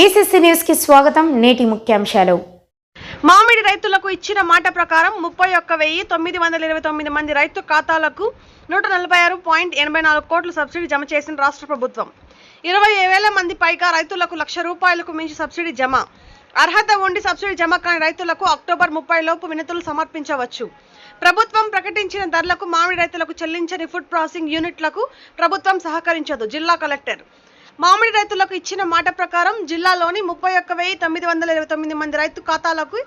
BCC న్యూస్కి స్వాగతం నేటి ముఖ్యాంశాలు. మామిడి రైతులకు ఇచ్చిన మాట ప్రకారం ముప్పై ఒక్క వెయ్యి తొమ్మిది వందల ఇరవై తొమ్మిది మంది రైతు ఖాతాలకు నూట నలభై ఆరు పాయింట్ ఎనభై నాలుగు కోట్ల సబ్సిడీ జమ చేసిన రాష్ట్ర ప్రభుత్వం. ఇరవై వేల మంది పైగా రైతులకు లక్ష రూపాయలకు మించి సబ్సిడీ జమ. అర్హత ఉండి సబ్సిడీ జమ కాని రైతులకు అక్టోబర్ ముప్పై లోపు వినతులు సమర్పించవచ్చు. ప్రభుత్వం ప్రకటించిన ధరలకు మామిడి రైతులకు చెల్లించని ఫుడ్ ప్రాసెసింగ్ యూనిట్లకు ప్రభుత్వం సహకరించదు జిల్లా కలెక్టర్. మామిడి రైతులకు ఇచ్చిన మాట ప్రకారం జిల్లాలోని ముప్పై ఒక్క వెయ్యి తొమ్మిది వందల ఇరవై తొమ్మిది మంది రైతు ఖాతాలకు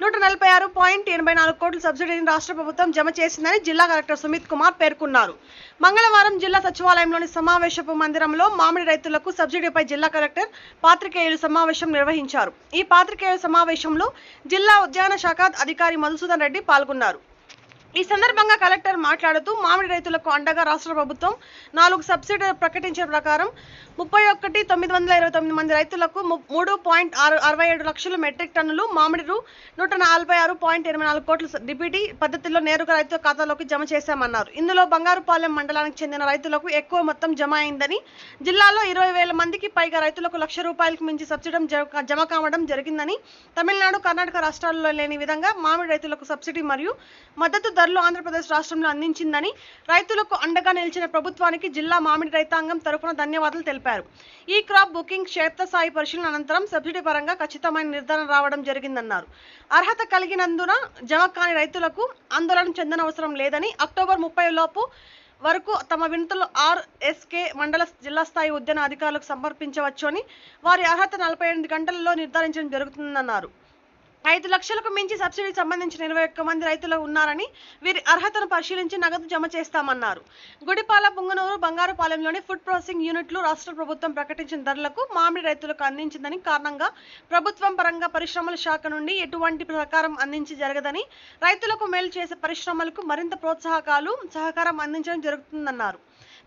నూట నలభై ఆరు పాయింట్ ఎనభై నాలుగు కోట్ల సబ్సిడీని రాష్ట్ర ప్రభుత్వం జమ చేసిందని జిల్లా కలెక్టర్ సుమిత్ కుమార్ పేర్కొన్నారు. మంగళవారం జిల్లా సచివాలయంలోని సమావేశపు మందిరంలో మామిడి రైతులకు సబ్సిడీపై జిల్లా కలెక్టర్ పాత్రికేయులు సమావేశం నిర్వహించారు. ఈ పాత్రికేయుల సమావేశంలో జిల్లా ఉద్యాన శాఖ అధికారి మధుసూదన్ రెడ్డి పాల్గొన్నారు. ఈ సందర్భంగా కలెక్టర్ మాట్లాడుతూ మామిడి రైతులకు అండగా రాష్ట్ర ప్రభుత్వం నాలుగు సబ్సిడీ ప్రకటించిన ప్రకారం ముప్పై ఒకటి తొమ్మిది వందల ఇరవై తొమ్మిది మంది రైతులకు మూడు పాయింట్ ఆరు అరవై ఏడు లక్షల మెట్రిక్ టన్నులు మామిడి నూట నలభై ఆరు పాయింట్ ఇరవై నాలుగు కోట్ల డిబిటీ పద్ధతిలో నేరుగా రైతు ఖాతాలోకి జమ చేశామన్నారు. ఇందులో బంగారుపాలెం మండలానికి చెందిన రైతులకు ఎక్కువ మొత్తం జమ అయిందని జిల్లాలో ఇరవై వేల మందికి పైగా రైతులకు లక్ష రూపాయలకు మించి సబ్సిడీ జమ కావడం జరిగిందని తమిళనాడు కర్ణాటక రాష్ట్రాల్లో లేని విధంగా మామిడి రైతులకు సబ్సిడీ మరియు మద్దతు ధరలు ఆంధ్రప్రదేశ్ రాష్ట్రంలో అందించిందని రైతులకు అండగా నిలిచిన ప్రభుత్వానికి జిల్లా మామిడి రైతాంగం తరఫున ధన్యవాదాలు తెలిపారు. ఈ క్రాప్ బుకింగ్ క్షేత్రస్థాయి పరిశీలన అనంతరం సబ్సిడీ పరంగా ఖచ్చితమైన నిర్ధారణ రావడం జరిగిందన్నారు. అర్హత కలిగినందున జమ కాని రైతులకు ఆందోళన చెందనవసరం లేదని అక్టోబర్ ముప్పై లోపు వరకు తమ వినతులు ఆర్ఎస్కే మండల జిల్లా స్థాయి ఉద్యాన అధికారులకు సమర్పించవచ్చు అని వారి అర్హత నలభై ఎనిమిది గంటలలో నిర్ధారించడం జరుగుతుందన్నారు. ఐదు లక్షలకు మించి సబ్సిడీకి సంబంధించిన ఇరవై ఒక్క మంది రైతులు ఉన్నారని వీరి అర్హతను పరిశీలించి నగదు జమ చేస్తామన్నారు. గుడిపాల పుంగనూరు బంగారుపాలెంలోని ఫుడ్ ప్రాసెసింగ్ యూనిట్లు రాష్ట్ర ప్రభుత్వం ప్రకటించిన ధరలకు మామిడి రైతులకు అందించిందని కారణంగా ప్రభుత్వం పరంగా పరిశ్రమల శాఖ నుండి ఎటువంటి సహకారం అందించి జరగదని రైతులకు మేలు చేసే పరిశ్రమలకు మరింత ప్రోత్సాహకాలు సహకారం అందించడం జరుగుతుందన్నారు.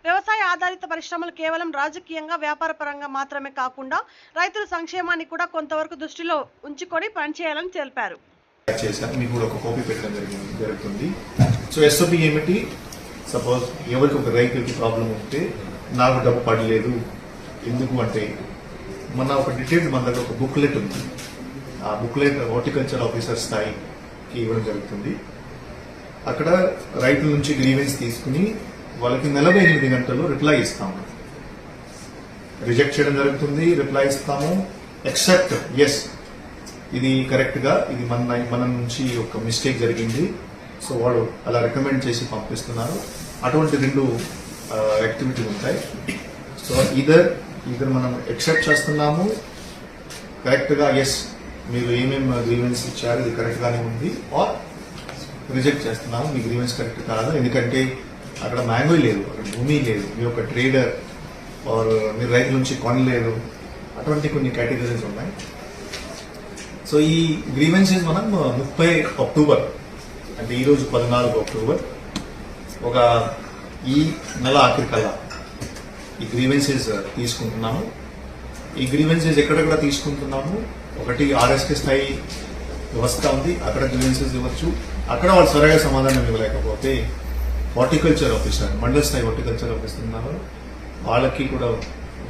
వ్యవసాయ ఆధారిత పరిశ్రమలు కేవలం రాజకీయంగా వ్యాపారపరంగా మాత్రమే కాకుండా రైతుల సంక్షేమాన్ని కూడా కొంతవరకు దృష్టిలో ఉంచుకొని పనిచేయాలని తెలిపారు. చేశాను మీకు కూడా ఒక కాపీ పెట్టడం జరిగింది జరుగుతుంది. సో ఎస్ఓపి ఏమిటి? సపోజ్ ఎవరికి ఒక రైతుకి ప్రాబ్లం ఉంటే నాకు డబ్బు పడలేదు. ఎందుకు అంటే మన ఒక డీటెయిల్డ్ మన దగ్గర ఒక బుక్లెట్ ఉంది. ఆ బుక్లెట్ హార్టికల్చర్ ఆఫీసర్ స్థాయికి ఇవ్వడం జరుగుతుంది. అక్కడ రైతుల నుంచి గ్రీవెన్స్ తీసుకుని వాళ్ళకి నలభై ఎనిమిది గంటల్లో రిప్లై ఇస్తాము. రిజెక్ట్ చేయడం జరుగుతుంది రిప్లై ఇస్తాము. ఎక్సెప్ట్ ఎస్ ఇది కరెక్ట్గా ఇది మన మన నుంచి ఒక మిస్టేక్ జరిగింది. సో వాడు అలా రికమెండ్ చేసి పంపిస్తున్నారు. అటువంటి రెండు యాక్టివిటీ ఉంటాయి. సో ఇదర్ ఇదర్ మనం ఎక్సెప్ట్ చేస్తున్నాము కరెక్ట్గా ఎస్ మీరు ఏమేమి గ్రీవెన్స్ ఇచ్చారు ఇది కరెక్ట్ గానే ఉంది ఆర్ రిజెక్ట్ చేస్తున్నాము మీ గ్రీవెన్స్ కరెక్ట్ కాదు? ఎందుకంటే అక్కడ మ్యాంగో లేదు అక్కడ భూమి లేదు మీ ఒక ట్రేడర్ ఆర్ మీరు రైతుల నుంచి కొనలేదు. అటువంటి కొన్ని కేటగిరీస్ ఉన్నాయి. సో ఈ గ్రీవెన్సెస్ మనం ముప్పై అక్టోబర్ అంటే ఈరోజు పద్నాలుగు అక్టోబర్ ఒక ఈ నెల ఆఖరి ఈ గ్రీవెన్సెస్ తీసుకుంటున్నాము. ఈ గ్రీవెన్సెస్ ఎక్కడెక్కడ తీసుకుంటున్నాము? ఒకటి ఆర్ఎస్కే స్థాయి వ్యవస్థ ఉంది అక్కడ గ్రీవెన్సెస్ ఇవ్వచ్చు. అక్కడ వాళ్ళు సరైన సమాధానం ఇవ్వలేకపోతే హార్టికల్చర్ ఆఫీసర్ మండల స్థాయి హార్టికల్చర్ ఆఫీసర్ ఉన్నారు. వాళ్ళకి కూడా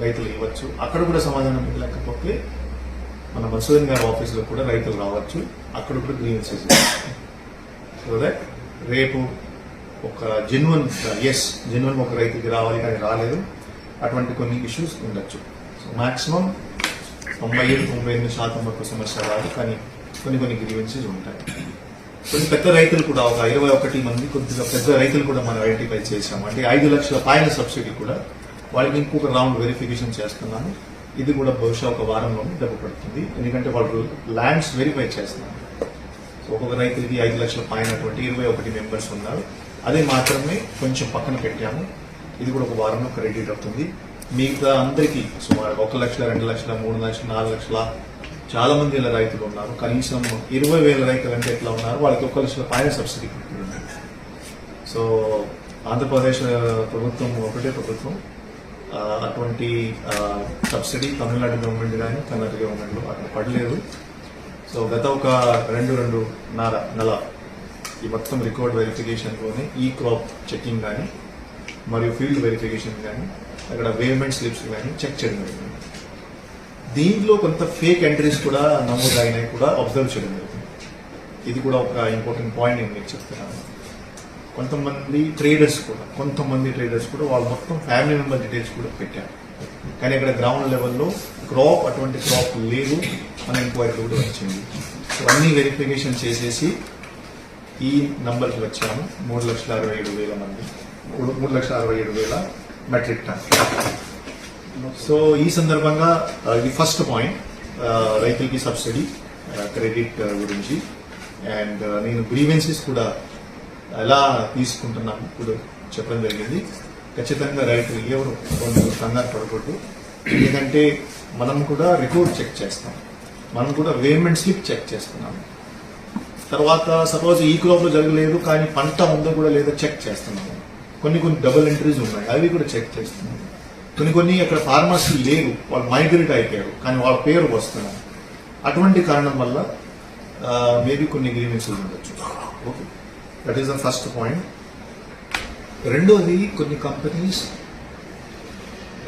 రైతులు ఇవ్వచ్చు. అక్కడ కూడా సమాధానం ఇవ్వలేకపోతే మన మసూదన్ గారి ఆఫీసులో కూడా రైతులు రావచ్చు. అక్కడ కూడా గ్రీవెన్సెస్ సో దట్ రేపు ఒక జెన్యున్ ఎస్ జెన్యున్ ఒక రైతుకి రావాలి కానీ రాలేదు. అటువంటి కొన్ని ఇష్యూస్ ఉండొచ్చు. సో మాక్సిమం తొంభై ఏడు తొంభై ఎనిమిది శాతం వరకు సమస్య రాదు కానీ కొన్ని కొన్ని గ్రీవెన్సెస్ ఉంటాయి. కొన్ని పెద్ద రైతులు కూడా ఒక ఇరవై ఒకటి మంది కొద్దిగా పెద్ద రైతులు కూడా మనం ఐడెంటిఫై చేశాము. అంటే ఐదు లక్షల పైన సబ్సిడీ కూడా వాళ్ళకి ఇంకొక రౌండ్ వెరిఫికేషన్ చేస్తున్నాను. ఇది కూడా బహుశా ఒక వారంలోనే డబ్బు పడుతుంది. ఎందుకంటే వాళ్ళు ల్యాండ్స్ వెరిఫై చేస్తున్నారు. సో ఒక్కొక్క రైతులకి ఐదు లక్షల పైనటువంటి ఇరవై ఒకటి మెంబర్స్ ఉన్నారు. అదే మాత్రమే కొంచెం పక్కన పెట్టాము. ఇది కూడా ఒక వారంలో క్రెడిట్ అవుతుంది. మిగతా అందరికీ సుమారు ఒక లక్షల రెండు లక్షల మూడు లక్షల నాలుగు లక్షల చాలా మంది ఇలా రైతులు ఉన్నారు. కనీసం ఇరవై వేల రైతులు అంటే ఎట్లా ఉన్నారు? వాళ్ళకి ఒక లక్షల పైన సబ్సిడీ సో ఆంధ్రప్రదేశ్ ప్రభుత్వం ఒకటే ప్రభుత్వం. అటువంటి సబ్సిడీ తమిళనాడు గవర్నమెంట్ కానీ కర్ణాటక గవర్నమెంట్ అక్కడ పడలేదు. సో గత ఒక రెండు రెండు నర నెల ఈ మొత్తం రికార్డ్ వెరిఫికేషన్లోనే ఈ క్రాప్ చెక్కింగ్ కానీ మరియు ఫీల్డ్ వెరిఫికేషన్ కానీ అక్కడ వేవ్మెంట్ స్లిప్స్ కానీ చెక్ చేయడం జరిగింది. దీంట్లో కొంత ఫేక్ ఎంట్రీస్ కూడా నమోదు అయినాయి కూడా అబ్జర్వ్ చేయడం జరుగుతుంది. ఇది కూడా ఒక ఇంపార్టెంట్ పాయింట్ నేను మీకు చెప్తున్నాను. కొంతమంది ట్రేడర్స్ కూడా కొంతమంది ట్రేడర్స్ కూడా వాళ్ళు మొత్తం ఫ్యామిలీ మెంబర్ డీటెయిల్స్ కూడా పెట్టారు. కానీ ఇక్కడ గ్రౌండ్ లెవెల్లో క్రాప్ అటువంటి క్రాప్ లేదు మన ఎంక్వైరీ కూడా వచ్చింది. సో అన్ని వెరిఫికేషన్ చేసేసి ఈ నంబర్కి వచ్చాము. మూడు లక్షల అరవై ఏడు వేల మంది. మూడు లక్షల అరవై ఏడు వేల మెట్రిక్ టన్ సో ఈ సందర్భంగా uh, ఇది ఫస్ట్ పాయింట్ uh, రైతులకి సబ్సిడీ క్రెడిట్ uh, గురించి. అండ్ నేను గ్రీవెన్సీస్ కూడా ఎలా తీసుకుంటున్నాను ఇప్పుడు చెప్పడం జరిగింది. ఖచ్చితంగా రైతులు ఎవరు కొంచెం కంగారు పడకూడదు. ఎందుకంటే మనం కూడా రిపోర్ట్ చెక్ చేస్తాం. మనం కూడా వేమెంట్ స్లిప్ చెక్ చేస్తున్నాం. తర్వాత సపోజ్ ఈ క్రాప్లో జరగలేదు కానీ పంట ఉందో కూడా లేదో చెక్ చేస్తున్నాము కొన్ని కొన్ని డబుల్ ఎంట్రీస్ ఉన్నాయి. అవి కూడా చెక్ చేస్తున్నాము కొన్ని కొన్ని అక్కడ ఫార్మసీ లేరు వాళ్ళు మైగ్రేట్ అయిపోయారు. కానీ వాళ్ళ పేరు వస్తున్నారు అటువంటి కారణం వల్ల మేబీ కొన్ని గ్రీవెన్సెస్ ఉండొచ్చు. Okay that is the first point రెండోది కొన్ని కంపెనీస్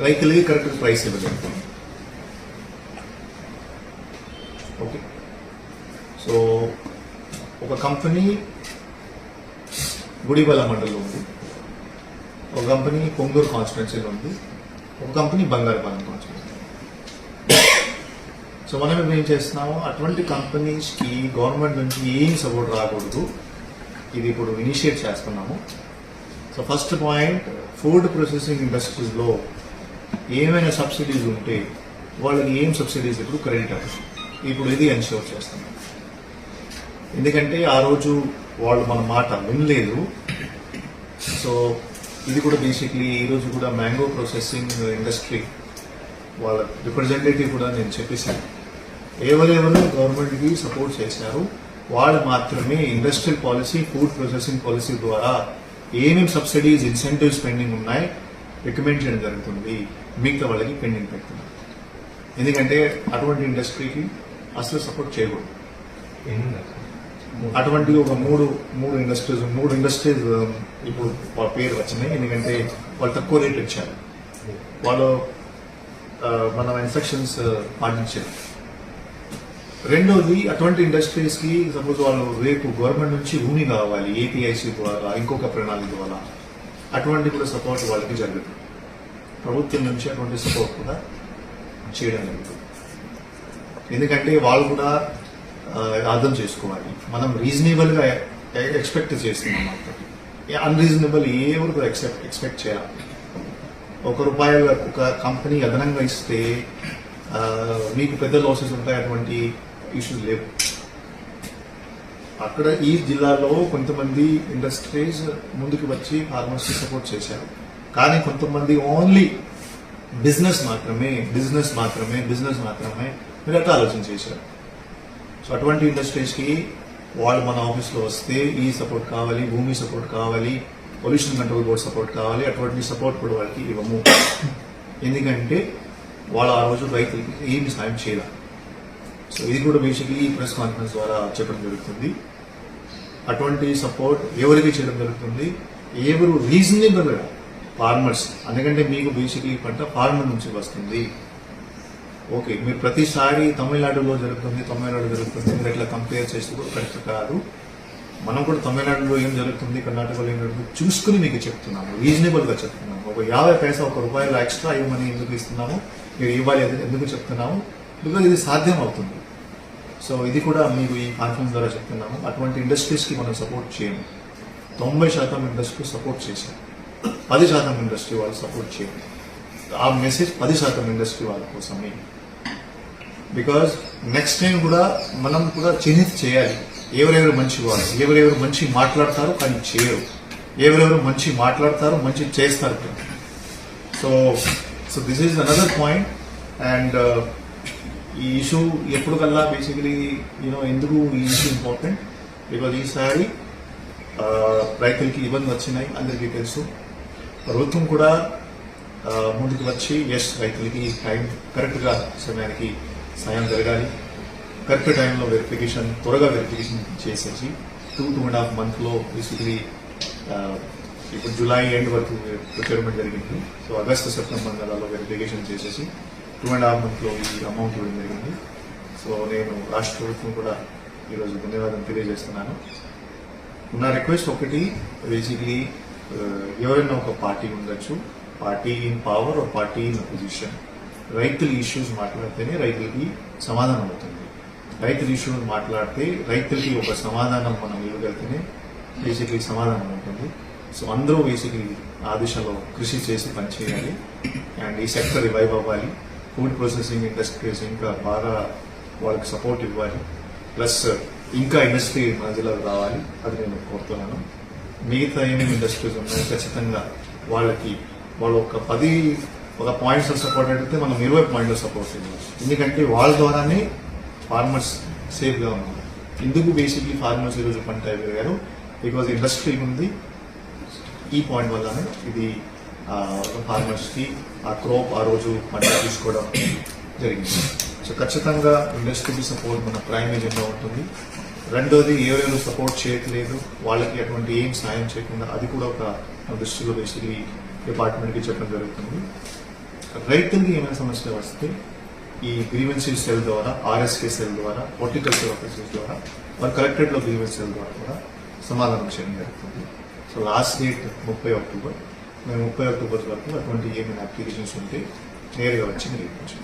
రైతులకి కరెక్ట్ ప్రైస్ ఇవ్వలేదు. ఓకే సో ఒక కంపెనీ గుడిబల మండలంలో ఉంది. ఒక కంపెనీ కొంగూరు కాన్స్టిట్యున్సీలో ఉంది. ఒక కంపెనీ బంగారుపాలెం కాన్స్టిట్యున్సీ సో మనం ఇప్పుడు ఏం చేస్తున్నాము అటువంటి కంపెనీస్కి గవర్నమెంట్ నుంచి ఏం సపోర్ట్ రాకూడదు. ఇది ఇప్పుడు ఇనిషియేట్ చేస్తున్నాము. So first point food processing ఇండస్ట్రీస్లో ఏమైనా సబ్సిడీస్ ఉంటే వాళ్ళకి ఏం సబ్సిడీస్ ఇప్పుడు క్రెడిట్ అవ్వచ్చు ఇప్పుడు ఇది ఎన్ష్యూర్ చేస్తున్నాం. ఎందుకంటే ఆ రోజు వాళ్ళు మన మాట వినలేదు. సో ఇది కూడా బేసిక్లీ ఈ రోజు కూడా మ్యాంగో ప్రాసెసింగ్ ఇండస్ట్రీ వాళ్ళ రిప్రజెంటేటివ్ కూడా నేను చెప్పేశాను. ఎవరెవరు గవర్నమెంట్కి సపోర్ట్ చేశారు వాళ్ళు మాత్రమే industrial policy food processing policy ద్వారా ఏమేమి సబ్సిడీస్ ఇన్సెంటివ్స్ పెండింగ్ ఉన్నాయి రికమెండ్ చేయడం జరుగుతుంది. మిగతా వాళ్ళకి పెండింగ్ పెడుతున్నారు ఎందుకంటే అటువంటి ఇండస్ట్రీకి అసలు సపోర్ట్ చేయకూడదు. అటువంటి ఒక మూడు మూడు ఇండస్ట్రీస్ మూడు ఇండస్ట్రీస్ ఇప్పుడు వాళ్ళ పేరు వచ్చినాయి ఎందుకంటే వాళ్ళు తక్కువ రేట్ ఇచ్చారు. వాళ్ళు మన ఇన్స్ట్రక్షన్స్ పాటించారు. రెండోది అటువంటి ఇండస్ట్రీస్కి సపోజ్ వాళ్ళు రేపు గవర్నమెంట్ నుంచి భూమి కావాలి ఏపీఐసి ద్వారా ఇంకొక ప్రణాళిక ద్వారా. అటువంటి కూడా సపోర్ట్ వాళ్ళకి జరుగుతుంది. ప్రభుత్వం నుంచి అటువంటి సపోర్ట్ కూడా చేయడం జరుగుతుంది. ఎందుకంటే వాళ్ళు కూడా అర్థం చేసుకోవాలి. మనం రీజనబుల్గా ఎక్స్పెక్ట్ చేస్తున్నాం మాత్రం అన్రీజనబుల్ ఏ వరకు ఎక్సెప్ట్ ఎక్స్పెక్ట్ చేయాలి. ఒక రూపాయి ఒక కంపెనీ అదనంగా ఇస్తే మీకు పెద్ద లాసెస్ ఉంటాయి అటువంటి ఇష్యూస్ లేవు. అక్కడ ఈ జిల్లాలో కొంతమంది ఇండస్ట్రీస్ ముందుకు వచ్చి ఫార్మర్స్కి సపోర్ట్ చేశారు. కానీ కొంతమంది ఓన్లీ బిజినెస్ మాత్రమే బిజినెస్ మాత్రమే బిజినెస్ మాత్రమే మీరు అట్లా ఆలోచన చేశారు. సో అటువంటి ఇండస్ట్రీస్కి వాళ్ళు మన ఆఫీస్లో వస్తే ఈ సపోర్ట్ కావాలి భూమి సపోర్ట్ కావాలి పొల్యూషన్ కంట్రోల్ బోర్డ్ సపోర్ట్ కావాలి అటువంటి సపోర్ట్ కూడా వాళ్ళకి ఇవ్వము. ఎందుకంటే వాళ్ళు ఆ రోజు రైతులకి ఏమి సాయం చేయాలి. సో ఇది కూడా బేసిక్లీ ఈ ప్రెస్ కాన్ఫరెన్స్ ద్వారా చెప్పడం జరుగుతుంది. అటువంటి సపోర్ట్ ఎవరికి చేయడం జరుగుతుంది? ఎవరు రీజనబుల్గా ఫార్మర్స్ ఎందుకంటే మీకు బేసిక్లీ పంట ఫార్మర్ నుంచి వస్తుంది. ఓకే మీరు ప్రతిసారి తమిళనాడులో జరుగుతుంది తమిళనాడు జరుగుతుంది మీరు ఎట్లా కంపేర్ చేస్తే కూడా కరెక్ట్ కాదు. మనం కూడా తమిళనాడులో ఏం జరుగుతుంది కర్ణాటకలో ఏం జరుగుతుంది చూసుకుని మీకు చెప్తున్నాము రీజనబుల్గా చెప్తున్నాము. ఒక యాభై పైసా ఒక రూపాయలు ఎక్స్ట్రా ఇవ్వమని ఎందుకు ఇస్తున్నాము మీరు ఇవ్వాలి అది ఎందుకు చెప్తున్నాము బికాజ్ ఇది సాధ్యం అవుతుంది సో ఇది కూడా మీకు ఈ కాన్ఫరెన్స్ ద్వారా చెప్తున్నాము. అటువంటి ఇండస్ట్రీస్కి మనం సపోర్ట్ చేయము. తొంభై శాతం ఇండస్ట్రీ సపోర్ట్ చేశాం పది శాతం ఇండస్ట్రీ వాళ్ళు సపోర్ట్ చేయండి ఆ మెసేజ్ పది శాతం ఇండస్ట్రీ వాళ్ళ కోసమే. బికాజ్ నెక్స్ట్ టైం కూడా మనం కూడా చిహ్నిత చేయాలి. ఎవరెవరు మంచి వాళ్ళు ఎవరెవరు మంచి మాట్లాడతారు కానీ చేయరు. ఎవరెవరు మంచి మాట్లాడతారు మంచి చేస్తారు. So so this is another point and ఈ ఇష్యూ ఎప్పుడు కల్లా బేసికలీ యూనో ఎందుకు ఈ ఇష్యూ ఇంపార్టెంట్ బికాజ్ ఈసారి uh, రైతులకి ఇబ్బంది వచ్చినాయి అందరికీ తెలుసు. ప్రభుత్వం కూడా uh, ముందుకు వచ్చి ఎస్ రైతులకి టైం కరెక్ట్గా సమయానికి సాయం జరగాలి. కరెక్ట్ టైంలో వెరిఫికేషన్ త్వరగా వెరిఫికేషన్ చేసేసి టూ టూ అండ్ హాఫ్ మంత్లో బేసిక్లీ ఇప్పుడు జూలై ఎండ్ వరకు ప్రొక్యూర్మెంట్ జరిగింది. సో ఆగస్టు సెప్టెంబర్ నెలలో వెరిఫికేషన్ చేసేసి టూ అండ్ హాఫ్ మంత్లో ఈ అమౌంట్ ఇవ్వడం జరిగింది. సో నేను రాష్ట్ర ప్రభుత్వం కూడా ఈరోజు ధన్యవాదం తెలియజేస్తున్నాను. నా రిక్వెస్ట్ ఒకటి బేసిక్లీ ఎవరైనా ఒక పార్టీ ఉండొచ్చు. పార్టీ ఇన్ పవర్ ఒక పార్టీ ఇన్ పొజిషన్ రైతుల ఇష్యూస్ మాట్లాడితేనే రైతులకి సమాధానం అవుతుంది. రైతుల ఇష్యూస్ మాట్లాడితే రైతులకి ఒక సమాధానం మనం ఇవ్వగలిగితేనే బేసిక్లీ సమాధానం ఉంటుంది. సో అందరూ బేసిక్లీ ఆ దిశలో కృషి చేసి పనిచేయాలి. అండ్ ఈ సెక్టర్ రివైవ్ అవ్వాలి. ఫుడ్ ప్రాసెసింగ్ ఇండస్ట్రీస్ ఇంకా బాగా వాళ్ళకి సపోర్ట్ ఇవ్వాలి. ప్లస్ ఇంకా ఇండస్ట్రీ మన జిల్లాకు రావాలి. అది నేను కోరుతున్నాను. మిగతా ఏమేమి ఇండస్ట్రీస్ ఉన్నాయో ఖచ్చితంగా వాళ్ళకి వాళ్ళు ఒక పది ఒక పాయింట్స్ సపోర్ట్ అడిగితే మనం ఇరవై పాయింట్లు సపోర్ట్ చేయాలి. ఎందుకంటే వాళ్ళ ద్వారానే ఫార్మర్స్ సేఫ్గా ఉన్నారు. ఎందుకు బేసిక్లీ ఫార్మర్స్ ఈరోజు పంట అయిపోయారు బికాజ్ ఇండస్ట్రీ ఉంది. ఈ పాయింట్ వల్లనే ఇది ఫార్మర్స్కి ఆ క్రాప్ ఆ రోజు పంట తీసుకోవడం జరిగింది. సో ఖచ్చితంగా ఇండస్ట్రీకి సపోర్ట్ మన ప్రైమ్ ఏజెండా ఉంటుంది. రెండోది ఎవరెవరు సపోర్ట్ చేయట్లేదు వాళ్ళకి అటువంటి ఏం సాయం చేయకుండా అది కూడా ఒక దృష్టిలో బేసిక్లీ డిపార్ట్మెంట్కి చెప్పడం జరుగుతుంది. రైతులకి ఏమైనా సమస్యలు వస్తే ఈ గ్రీవెన్సీ సెల్ ద్వారా ఆర్ఎస్కే సెల్ ద్వారా హార్టికల్చర్ ఆఫీసెస్ ద్వారా వారు కలెక్టరేట్లో గ్రీవెన్స్ సెల్ ద్వారా కూడా సమాధానం చేయడం జరుగుతుంది. సో లాస్ట్ డేట్ ముప్పై అక్టోబర్ మేము ముప్పై అక్టోబర్ వరకు అటువంటి ఏమైనా అప్లికేషన్స్ ఉంటే నేరుగా వచ్చి మీరు ఇవ్వచ్చు